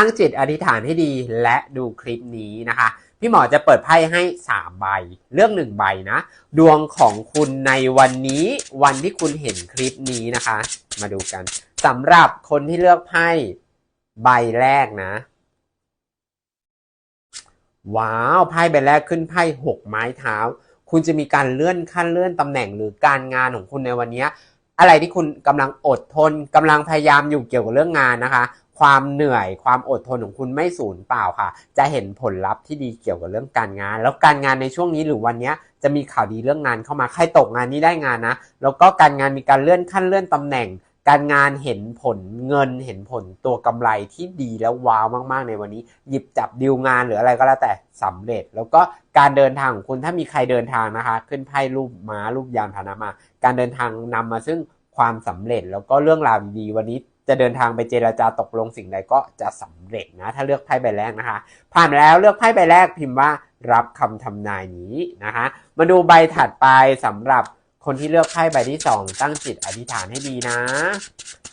ตั้งจิตอธิษฐานให้ดีและดูคลิปนี้นะคะ พี่หมอจะเปิดไพ่ให้3ใบ เลือกหนึ่งใบนะ ดวงของคุณในวันนี้วันที่คุณเห็นคลิปนี้นะคะ มาดูกันสำหรับคนที่เลือกไพ่ใบแรกนะ ว้าวไพ่ใบแรกขึ้นไพ่หกไม้เท้า คุณจะมีการเลื่อนขั้นเลื่อนตำแหน่งหรือการงานของคุณในวันนี้อะไรที่คุณกำลังอดทนกำลังพยายามอยู่เกี่ยวกับเรื่องงานนะคะ ความเหนื่อย ความอดทนของคุณไม่สูญเปล่าค่ะ จะเห็นผลลัพธ์ที่ดีเกี่ยวกับเรื่องการงาน แล้วการงานในช่วงนี้หรือวันนี้จะมีข่าวดีเรื่องงานเข้ามาใครตกงานนี้ได้งานนะ แล้วก็การงานมีการเลื่อนขั้นเลื่อนตำแหน่ง การงานเห็นผลเงินเห็นผลตัวกำไรที่ดีแล้วว้าวมากๆ ในวันนี้ หยิบจับดีลงานหรืออะไรก็แล้วแต่สำเร็จ แล้วก็การเดินทางของคุณถ้ามีใครเดินทางนะคะ ขึ้นไพ่รูปม้ารูปยานพาหนะมา การเดินทางนำมาซึ่งความสำเร็จแล้วก็เรื่องราวดีวันนี้ จะเดินทางไปเจราจาตกลงสิ่งใดก็จะสำเร็จนะ ถ้าเลือกไพ่ใบแรกนะคะ ผ่านแล้วเลือกไพ่ใบแรกพิมพ์ว่ารับคำทำนายนี้นะคะ มาดูใบถัดไปสำหรับคนที่เลือกไพ่ใบที่สองตั้งจิตอธิษฐานให้ดีนะ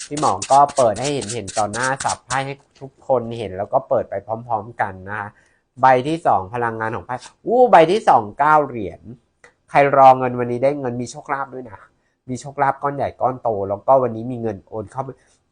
พี่หมอก็เปิดให้เห็นเห็นต่อหน้าสับไพ่ให้ทุกคนเห็นแล้วก็เปิดไปพร้อม ๆ กันนะคะใบที่สองพลังงานของไพ่อู้ใบที่สองเก้าเหรียญใครรอเงินวันนี้ได้เงินมีโชคลาภด้วยนะมีโชคลาภก้อนใหญ่ก้อนโต แล้วก็วันนี้มีเงินโอนเข้า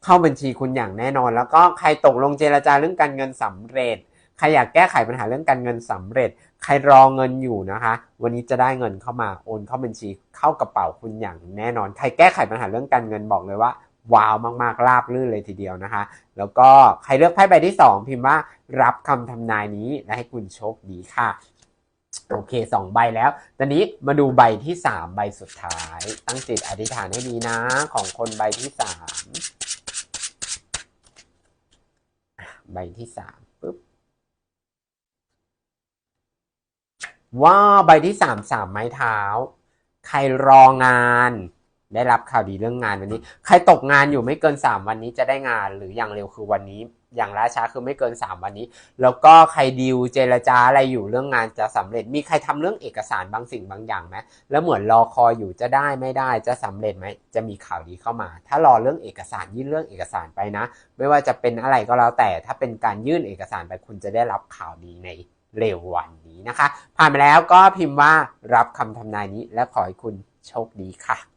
เข้าบัญชีคุณอย่างแน่นอน แล้วก็ใครตกลงเจราจาเรื่องการเงินสำเร็จ ใครอยากแก้ไขปัญหาเรื่องการเงินสำเร็จ ใครรอเงินอยู่นะคะ วันนี้จะได้เงินเข้ามาโอนเข้าบัญชีเข้ากระเป๋าคุณอย่างแน่นอน ใครแก้ไขปัญหาเรื่องการเงินบอกเลยว่าว้าวมากๆราบลื่นเลยทีเดียวนะคะ แล้วก็ใครเลือกไพ่ใบที่ 2 พิมพ์ว่ารับคำทำนายนี้และให้คุณโชคดีค่ะ โอเค 2 ใบแล้ว ตอนนี้มาดูใบที่ 3 ใบสุดท้าย ตั้งจิตอธิษฐานให้ดีนะ ของคนใบที่ 3 ใบที่สามปุ๊บว้าวใบที่สามสามไม้เท้า ใครรองาน ได้รับข่าวดีเรื่องงานวันนี้ ใครตกงานอยู่ไม่เกิน 3 วันนี้จะได้งานหรืออย่างเร็วคือวันนี้ อย่างล่าช้าคือไม่เกิน 3 วันนี้ แล้วก็ใครดีลเจรจาอะไรอยู่เรื่องงานจะสำเร็จ มีใครทำเรื่องเอกสารบางสิ่งบางอย่างไหมแล้วเหมือนรอคอยอยู่จะได้ไม่ได้จะสำเร็จไหมจะมีข่าวดีเข้ามา ถ้ารอเรื่องเอกสารยื่นเรื่องเอกสารไปนะ ไม่ว่าจะเป็นอะไรก็แล้วแต่ถ้าเป็นการยื่นเอกสารไปคุณจะได้รับข่าวดีในเร็ววันนี้นะคะ ผ่านไปแล้วก็พิมพ์ว่ารับคำทำนายนี้และขอให้คุณโชคดีค่ะ